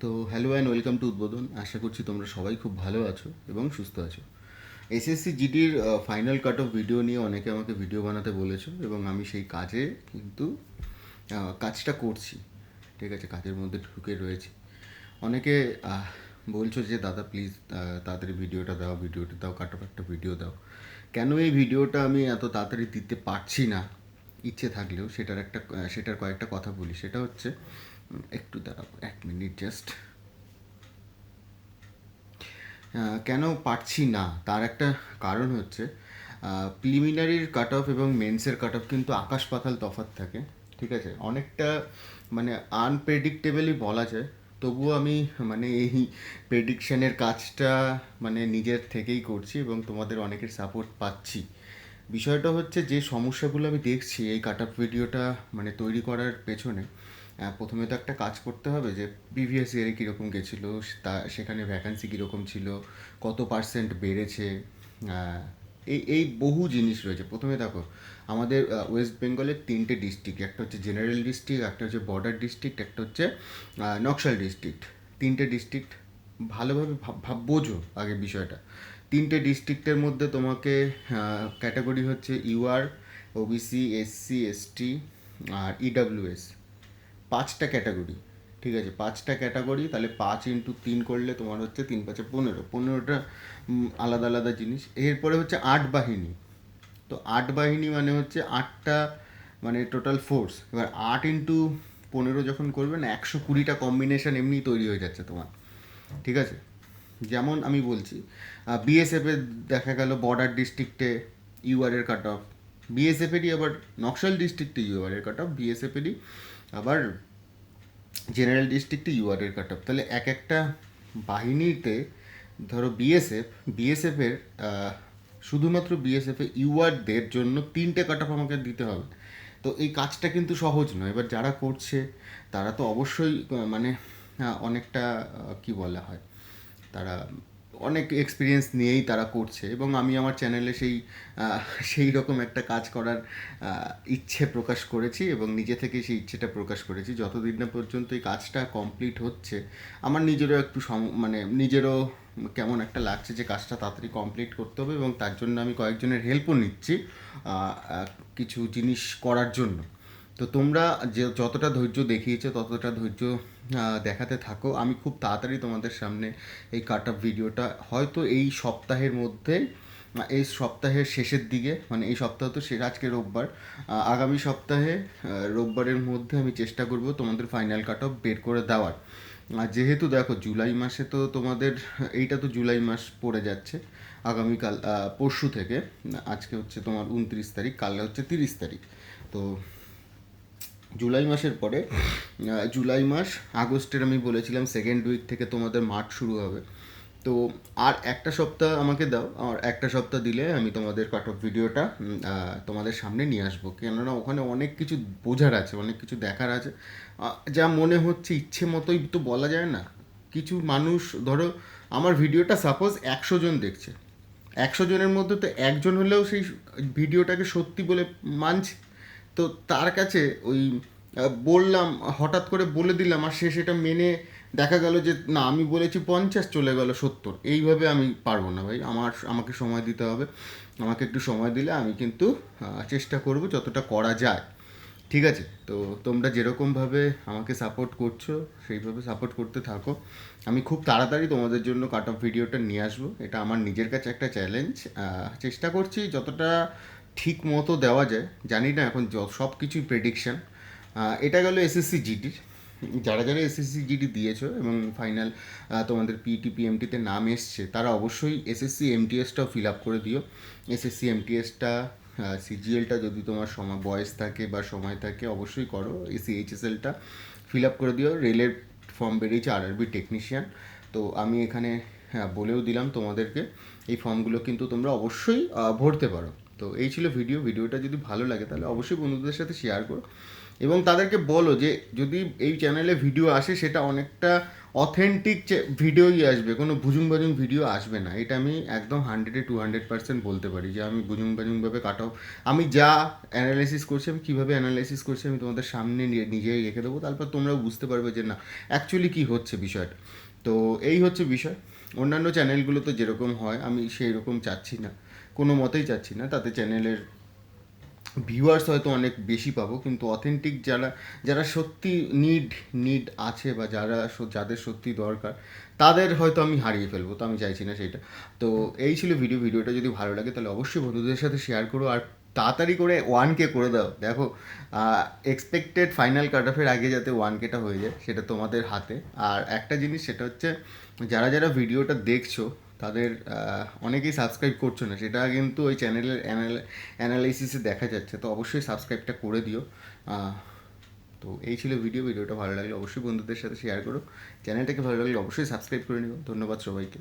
তো hello and welcome to উদ্বোধন। আশা করছি তোমরা সবাই খুব ভালো আছো এবং সুস্থ আছো। এসএসসি জিডির ফাইনাল কাট অফ ভিডিও নিয়ে অনেকে আমাকে ভিডিও বানাতে বলেছ এবং আমি সেই কাজে কিন্তু কাজটা করছি। ঠিক আছে, কাজের মধ্যে ঢুকে রয়েছি। অনেকে বলছো যে, দাদা প্লিজ তাড়াতাড়ি ভিডিওটা দাও ভিডিওটা দাও কাট অফ একটা ভিডিও দাও। কেন এই ভিডিওটা আমি এত তাড়াতাড়ি দিতে পারছি না? ইচ্ছে থাকলেও সেটার একটা সেটার কয়েকটা কথা বলি। সেটা হচ্ছে একটু দাঁড়াবো এক মিনিট জাস্ট কেন পারছি না? তার একটা কারণ হচ্ছে প্রিলিমিনারির কাট অফ এবং মেন্সের কাট অফ কিন্তু আকাশ পাতাল তফাৎ থাকে, ঠিক আছে? অনেকটা মানে আনপ্রেডিক্টেবলই বলা যায়, তবুও আমি মানে এই প্রেডিকশানের কাজটা মানে নিজের থেকেই করছি এবং তোমাদের অনেকের সাপোর্ট পাচ্ছি। বিষয়টা হচ্ছে যে সমস্যাগুলো আমি দেখছি এই কাট ভিডিওটা মানে তৈরি করার পেছনে প্রথমে তো একটা কাজ করতে হবে যে প্রিভিয়াস ইয়ারে কীরকম গেছিল, তা সেখানে ভ্যাকান্সি কীরকম ছিল, কত পার্সেন্ট বেড়েছে এই এই বহু জিনিস রয়েছে। প্রথমে দেখো, আমাদের ওয়েস্ট বেঙ্গলের তিনটে ডিস্ট্রিক্ট একটা হচ্ছে জেনারেল ডিস্ট্রিক্ট একটা হচ্ছে বর্ডার ডিস্ট্রিক্ট একটা হচ্ছে নকশাল ডিস্ট্রিক্ট তিনটে ডিস্ট্রিক্ট ভালোভাবে ভাব বোঝো আগে বিষয়টা। তিনটে ডিস্ট্রিক্টের মধ্যে তোমাকে ক্যাটাগরি হচ্ছে ইউআর ওবিসি এসসি এসটি আর ইডাব্লিউএস পাঁচটা ক্যাটাগরি, ঠিক আছে? পাঁচটা ক্যাটাগরি, তাহলে পাঁচ ইন্টু তিন করলে তোমার হচ্ছে তিন পাঁচে পনেরো। পনেরোটা আলাদা আলাদা জিনিস। এরপরে হচ্ছে আট বাহিনী। তো আট বাহিনী মানে হচ্ছে আটটা মানে টোটাল ফোর্স এবার আট ইন্টু পনেরো যখন করবে না, একশো কুড়িটা কম্বিনেশন এমনি তৈরি হয়ে যাচ্ছে তোমার। ঠিক আছে? যেমন আমি বলছি বিএসএফে দেখা গেল বর্ডার ডিস্ট্রিক্টে ইউআরের কাট অফ বিএসএফেরই আবার নকশাল ডিস্ট্রিক্টে ইউআরের কাট অফ বিএসএফেরই আবার জেনারেল ডিস্ট্রিক্টে ইউআরের কাট অফ তাহলে এক একটা বাহিনীতে, ধরো বিএসএফ বিএসএফের শুধুমাত্র বিএসএফে ইউআরদের জন্য তিনটে কাট অফ আমাকে দিতে হবে। তো এই কাজটা কিন্তু সহজ নয়। এবার যারা করছে, তারা তো অবশ্যই মানে অনেকটা কি বলা হয়, তারা অনেক এক্সপিরিয়েন্স নিয়েই তারা করছে এবং আমি আমার চ্যানেলে সেই সেই রকম একটা কাজ করার ইচ্ছে প্রকাশ করেছি এবং নিজে থেকে সেই ইচ্ছেটা প্রকাশ করেছি। যতদিন না পর্যন্ত এই কাজটা কমপ্লিট হচ্ছে, আমার নিজেরও একটু সম মানে নিজেরও কেমন একটা লাগছে যে কাজটা তাড়াতাড়ি কমপ্লিট করতে হবে এবং তার জন্য আমি কয়েকজনের হেল্পও নিচ্ছি কিছু জিনিস করার জন্য। তো তোমরা যে যতটা ধৈর্য দেখিয়েছো, ততটা ধৈর্য দেখাতে থাকো। আমি খুব তাড়াতাড়ি তোমাদের সামনে এই কাট আপ ভিডিওটা হয়তো এই সপ্তাহের মধ্যে এই সপ্তাহের শেষের দিকে মানে এই সপ্তাহ তো শেষ আজকে রোববার আগামী সপ্তাহে রোববারের মধ্যে আমি চেষ্টা করব তোমাদের ফাইনাল কাট অফ বের করে দেওয়ার। যেহেতু দেখো জুলাই মাসে তো তোমাদের, এইটা তো জুলাই মাস পড়ে যাচ্ছে, আগামীকাল পরশু থেকে, আজকে হচ্ছে তোমার উনত্রিশ তারিখ, কালকে হচ্ছে তিরিশ তারিখ। তো জুলাই মাসের পরে জুলাই মাস, আগস্টের আমি বলেছিলাম সেকেন্ড উইক থেকে তোমাদের মাঠ শুরু হবে। তো আর একটা সপ্তাহ আমাকে দাও, আর একটা সপ্তাহ দিলে আমি তোমাদের কাট অফ ভিডিওটা তোমাদের সামনে নিয়ে আসব। কেননা ওখানে অনেক কিছু বোঝার আছে, অনেক কিছু দেখার আছে। যা মনে হচ্ছে ইচ্ছে মতোই তো বলা যায় না। কিছু মানুষ, ধরো, আমার ভিডিওটা সাপোজ একশো জন দেখছে। একশো জনের মধ্যে তো একজন হলেও সেই ভিডিওটাকে সত্যি বলে মানছে। তো তার কাছে ওই বললাম, হঠাৎ করে বলে দিলাম, আর সে সেটা মেনে দেখা গেল যে, না, আমি বলেছি পঞ্চাশ, চলে গেল সত্তর। এইভাবে আমি পারব না ভাই। আমার, আমাকে সময় দিতে হবে। আমাকে একটু সময় দিলে আমি কিন্তু চেষ্টা করব যতটা করা যায়। ঠিক আছে? তো তোমরা যেরকমভাবে আমাকে সাপোর্ট করছ, সেইভাবে সাপোর্ট করতে থাকো। আমি খুব তাড়াতাড়ি তোমাদের জন্য কাট অফ ভিডিওটা নিয়ে আসব। এটা আমার নিজের কাছে একটা চ্যালেঞ্জ চেষ্টা করছি যতটা ঠিক মতো দেওয়া যায়, জানি না এখন সব কিছুই প্রেডিকশন এটা গেল এসএসসি জিডির যারা যারা এসএসসি জিডি দিয়েছ এবং ফাইনাল তোমাদের পিটি পিএমটিতে নাম এসছে, তারা অবশ্যই এসএসসি এমটিএসটাও ফিল আপ করে দিও। এসএসসি এমটিএসটা সিজিএলটা যদি তোমার সময় বয়স থাকে বা সময় থাকে, অবশ্যই করো। এসি এইচএসএলটা ফিল আপ করে দিও। রেলের ফর্ম বেরিয়েছে আর আরআরবি টেকনিশিয়ান তো আমি এখানে হ্যাঁ বলেও দিলাম তোমাদেরকে, এই ফর্মগুলো কিন্তু তোমরা অবশ্যই ভরতে পারো। তো এই ছিল ভিডিও ভিডিওটা যদি ভালো লাগে, তাহলে অবশ্যই বন্ধুদের সাথে শেয়ার করো। এবং তাদেরকে বলো যে, যদি এই চ্যানেলে ভিডিও আসে, সেটা অনেকটা অথেন্টিক ভিডিওই আসবে। কোনো ভুজুং বাজুং ভিডিও আসবে না। এটা আমি একদম হান্ড্রেডে টু হান্ড্রেড পার্সেন্ট বলতে পারি যে, আমি ভুজুং বাজুংভাবে কাট অফ আমি যা অ্যানালাইসিস করছি, আমি কীভাবে অ্যানালাইসিস করছি, আমি তোমাদের সামনে নিজেই রেখে দেবো। তারপর তোমরাও বুঝতে পারবে যে, না অ্যাকচুয়ালি কী হচ্ছে বিষয়টা। তো এই হচ্ছে বিষয়। অন্যান্য চ্যানেলগুলো তো যেরকম হয়, আমি সেই রকম চাচ্ছি না। কোনো মতেই চাচ্ছি না, তাতে চ্যানেলের ভিউয়ার্স হয়তো অনেক বেশি পাবো, কিন্তু অথেন্টিক যারা যারা সত্যি নিড নিড আছে বা যারা যাদের সত্যি দরকার, তাদের হয়তো আমি হারিয়ে ফেলব, তো আমি চাইছি না সেটা। তো এই ছিল ভিডিও ভিডিওটা যদি ভালো লাগে তাহলে অবশ্যই বন্ধুদের সাথে শেয়ার করো, আর তাড়াতাড়ি করে ওয়ান কে করে দাও। দেখো এক্সপেক্টেড ফাইনাল কাট অফের আগে যাতে ওয়ান কেটা হয়ে যায়, সেটা তোমাদের হাতে। আর একটা জিনিস, সেটা হচ্ছে যারা যারা ভিডিওটা দেখছ, তাদের অনেকেই সাবস্ক্রাইব করছ না। সেটা কিন্তু ওই চ্যানেলের অ্যানালাইসিসে দেখা যাচ্ছে। তো অবশ্যই সাবস্ক্রাইবটা করে দিও। তো এই ছিল ভিডিও ভিডিওটা ভালো লাগলে অবশ্যই বন্ধুদের সাথে শেয়ার করো। চ্যানেলটাকে ভালো লাগলে অবশ্যই সাবস্ক্রাইব করে নিও। ধন্যবাদ সবাইকে।